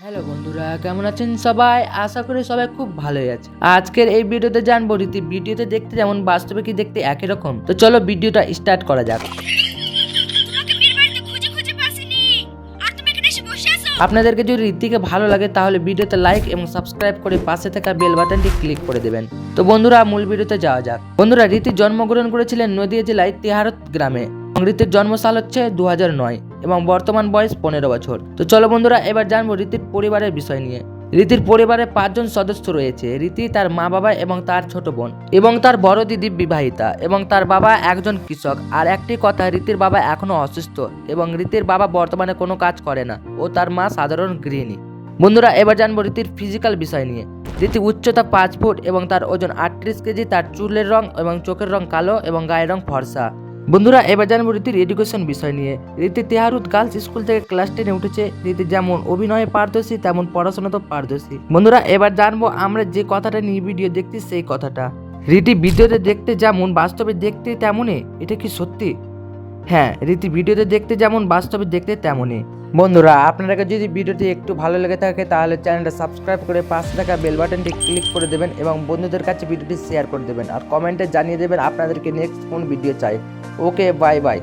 Hello বন্ধুরা কেমন আছেন সবাই? আশা করি সবাই খুব ভালোই আছে। আজকের এই ভিডিওতে জানব রীতি ভিডিওতে দেখতে যেমন বাস্তবে কি দেখতে একই রকম। তো চলো ভিডিওটা স্টার্ট করা যাক। আপনাদেরকে যদি রীতিকে ভালো লাগে তাহলে ভিডিওতে লাইক এবং সাবস্ক্রাইব করে পাশে থাকা বেল বাটনটি ক্লিক করে দেবেন। তো বন্ধুরা মূল ভিডিওতে যাওয়া যাক। বন্ধুরা রীতি জন্মগ্রহণ করেছিলেন নদিয়া জেলায় তেহারত গ্রামে। রীতির জন্মসাল হচ্ছে দু নয়। এবং বর্তমান বয়স পনেরো বছর। তো চলো বন্ধুরা, এবার জানব রীতির পরিবারের বিষয় নিয়ে। রীতির পরিবারে পাঁচজন সদস্য রয়েছে, রীতি তার মা বাবা এবং তার ছোট বোন এবং তার বড় দিদি বিবাহিতা এবং তার বাবা একজন কৃষক। আর একটি কথা, রীতির বাবা এখনও অসুস্থ এবং রীতির বাবা বর্তমানে কোনো কাজ করে না ও তার মা সাধারণ গৃহিণী। বন্ধুরা, এবার জানব রীতির ফিজিক্যাল বিষয় নিয়ে। রীতি উচ্চতা পাঁচ ফুট এবং তার ওজন আটত্রিশ কেজি, তার চুলের রং এবং চোখের রং কালো এবং গায়ের রং ফর্সা। বন্ধুরা, এবার জানব রীতির এডুকেশন বিষয় নিয়ে। রীতি তেহারুদ গার্লস স্কুল থেকে ক্লাস টেনে উঠেছে। রীতি যেমন অভিনয়ে পারদর্শী, তেমন পড়াশোনাতেও পারদর্শী। বন্ধুরা, এবার জানব আমরা যে কথাটা নিয়ে ভিডিও দেখছি, সেই কথাটা। রীতি ভিডিওতে দেখতে যেমন, বাস্তবে দেখতে তেমনই, এটা কি সত্যি? হ্যাঁ রীতি ভিডিওতে দেখতে যেমন, বাস্তবে দেখতে তেমনই। বন্ধুরা আপনারা যদি ভিডিওটি একটু ভালো লেগে থাকে, তাহলে চ্যানেলটা সাবস্ক্রাইব করে পাশে থাকা বেল বাটনটি ক্লিক করে দেবেন এবং বন্ধুদের কাছে ভিডিওটি শেয়ার করে দেবেন। আর কমেন্টে জানিয়ে দেবেন আপনাদেরকে নেক্সট কোন ভিডিও চাই। Okay bye bye